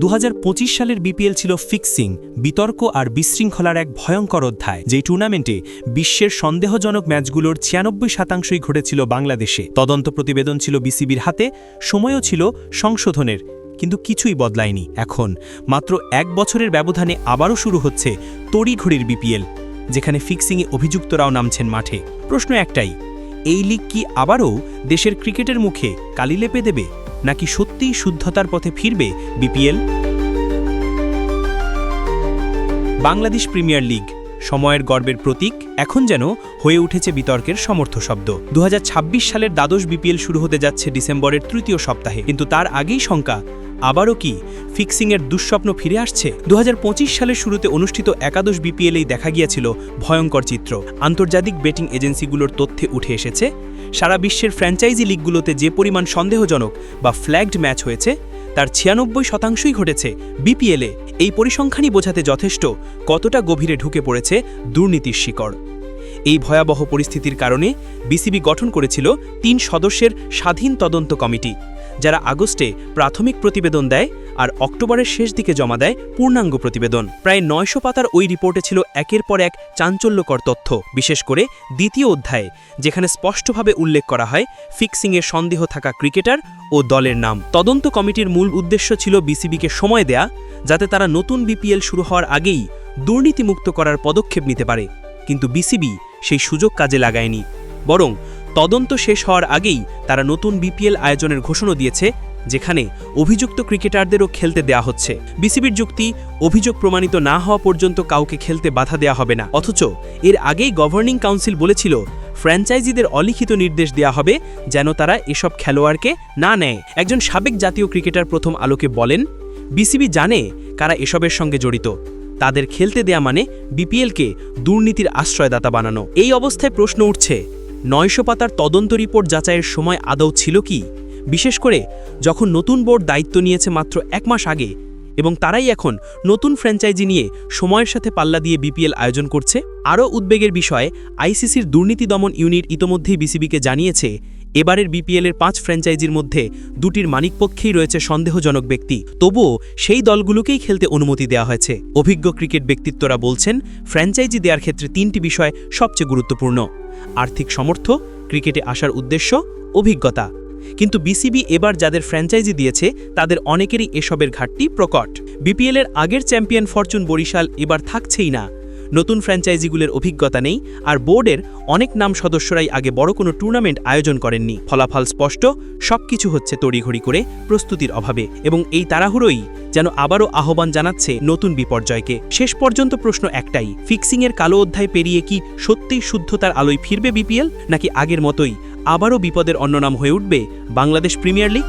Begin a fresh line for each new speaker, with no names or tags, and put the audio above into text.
দু হাজার পঁচিশ সালের বিপিএল ছিল ফিক্সিং, বিতর্ক আর বিশৃঙ্খলার এক ভয়ঙ্কর অধ্যায়। যেই টুর্নামেন্টে বিশ্বের সন্দেহজনক ম্যাচগুলোর ছিয়ানব্বই শতাংশই ঘটেছিল বাংলাদেশে। তদন্ত প্রতিবেদন ছিল বিসিবির হাতে, সময়ও ছিল সংশোধনের, কিন্তু কিছুই বদলায়নি। এখন মাত্র এক বছরের ব্যবধানে আবারও শুরু হচ্ছে তড়িঘড়ির বিপিএল, যেখানে ফিক্সিংয়ে অভিযুক্তরাও নামছেন মাঠে। প্রশ্ন একটাই, এই লিগ কি আবারও দেশের ক্রিকেটের মুখে কালি লেপে দেবে? নাকি সত্যিই শুদ্ধতার পথে ফিরবে বিপিএল? বাংলাদেশ প্রিমিয়ার লিগ, সময়ের গর্বের প্রতীক, এখন যেন হয়ে উঠেছে বিতর্কের সমর্থ শব্দ। দু হাজার ছাব্বিশ সালের দ্বাদশ বিপিএল শুরু হতে যাচ্ছে ডিসেম্বরের তৃতীয় সপ্তাহে, কিন্তু তার আগেই শঙ্কা আবারও কি ফিক্সিংয়ের দুঃস্বপ্ন ফিরে আসছে? দু হাজার পঁচিশ সালের শুরুতে অনুষ্ঠিত একাদশ বিপিএলেই দেখা গিয়েছিল ভয়ঙ্কর চিত্র। আন্তর্জাতিক বেটিং এজেন্সিগুলোর তথ্যে উঠে এসেছে, সারা বিশ্বের ফ্র্যাঞ্চাইজি লিগগুলোতে যে পরিমাণ সন্দেহজনক বা ফ্ল্যাগড ম্যাচ হয়েছে, তার ছিয়ানব্বই শতাংশই ঘটেছে বিপিএলে। এই পরিসংখ্যানই বোঝাতে যথেষ্ট কতটা গভীরে ঢুকে পড়েছে দুর্নীতির শিকড়। এই ভয়াবহ পরিস্থিতির কারণে বিসিবি গঠন করেছিল তিন সদস্যের স্বাধীন তদন্ত কমিটি। যারা আগস্টে প্রাথমিক প্রতিবেদন দেয় আর অক্টোবরের শেষ দিকে জমা দেয় পূর্ণাঙ্গ প্রতিবেদন। প্রায় নয়শো পাতার ওই রিপোর্টে ছিল একের পর এক চাঞ্চল্যকর তথ্য, বিশেষ করে দ্বিতীয় অধ্যায়ে, যেখানে স্পষ্টভাবে উল্লেখ করা হয় ফিক্সিংয়ে সন্দেহ থাকা ক্রিকেটার ও দলের নাম। তদন্ত কমিটির মূল উদ্দেশ্য ছিল বিসিবিকে সময় দেয়া, যাতে তারা নতুন বিপিএল শুরু হওয়ার আগেই দুর্নীতিমুক্ত করার পদক্ষেপ নিতে পারে। কিন্তু বিসিবি সেই সুযোগ কাজে লাগায়নি, বরং তদন্ত শেষ হওয়ার আগেই তারা নতুন বিপিএল আয়োজনের ঘোষণা দিয়েছে, যেখানে অভিযুক্ত ক্রিকেটারদেরও খেলতে দেয়া হচ্ছে। বিসিবির যুক্তি, অভিযোগ প্রমাণিত না হওয়া পর্যন্ত কাউকে খেলতে বাধা দেয়া হবে না। অথচ এর আগেই গভর্নিং কাউন্সিল বলেছিল, ফ্র্যাঞ্চাইজিদের অলিখিত নির্দেশ দেয়া হবে যেন তারা এসব খেলোয়াড়কে না নেয়। একজন সাবেক জাতীয় ক্রিকেটার প্রথম আলোকে বলেন, বিসিবি জানে কারা এসবের সঙ্গে জড়িত। তাদের খেলতে দেয়া মানে বিপিএলকে দুর্নীতির আশ্রয়দাতা বানানো। এই অবস্থায় প্রশ্ন উঠছে নয়শো পাতার তদন্ত রিপোর্ট যাচাইয়ের সময় আদৌ ছিল কি? বিশেষ করে যখন নতুন বোর্ড দায়িত্ব নিয়েছে মাত্র এক মাস আগে এবং তারাই এখন নতুন ফ্র্যাঞ্চাইজি নিয়ে সময়ের সাথে পাল্লা দিয়ে বিপিএল আয়োজন করছে, আরও উদ্বেগের বিষয়ে আইসিসির দুর্নীতি দমন ইউনিট ইতোমধ্যেই বিসিবিকে জানিয়েছে এবারের বিপিএলের পাঁচ ফ্র্যাঞ্চাইজির মধ্যে দুটির মালিকপক্ষেই রয়েছে সন্দেহজনক ব্যক্তি। তবুও সেই দলগুলোকেই খেলতে অনুমতি দেওয়া হয়েছে। অভিজ্ঞ ক্রিকেট ব্যক্তিত্বরা বলছেন, ফ্র্যাঞ্চাইজি দেওয়ার ক্ষেত্রে তিনটি বিষয় সবচেয়ে গুরুত্বপূর্ণ। আর্থিক সমর্থ, ক্রিকেটে আসার উদ্দেশ্য, অভিজ্ঞতা। কিন্তু বিসিবি এবার যাদের ফ্র্যাঞ্চাইজি দিয়েছে, তাদের অনেকেরই এসবের ঘাটতি প্রকট। বিপিএলের আগের চ্যাম্পিয়ন ফরচুন বরিশাল এবার থাকছেই না। নতুন ফ্র্যাঞ্চাইজিগুলোর অভিজ্ঞতা নেই, আর বোর্ডের অনেক নাম সদস্যরাই আগে বড় কোনো টুর্নামেন্ট আয়োজন করেননি। ফলাফল স্পষ্ট, সবকিছু হচ্ছে তড়িঘড়ি করে প্রস্তুতির অভাবে, এবং এই তাড়াহুড়োই যেন আবারও আহ্বান জানাচ্ছে নতুন বিপর্যয়কে। শেষ পর্যন্ত প্রশ্ন একটাই, ফিক্সিংয়ের কালো অধ্যায় পেরিয়ে কি সত্যিই শুদ্ধতার আলোয় ফিরবে বিপিএল? নাকি আগের মতোই আবারও বিপদের অন্য নাম হয়ে উঠবে বাংলাদেশ প্রিমিয়ার লিগ?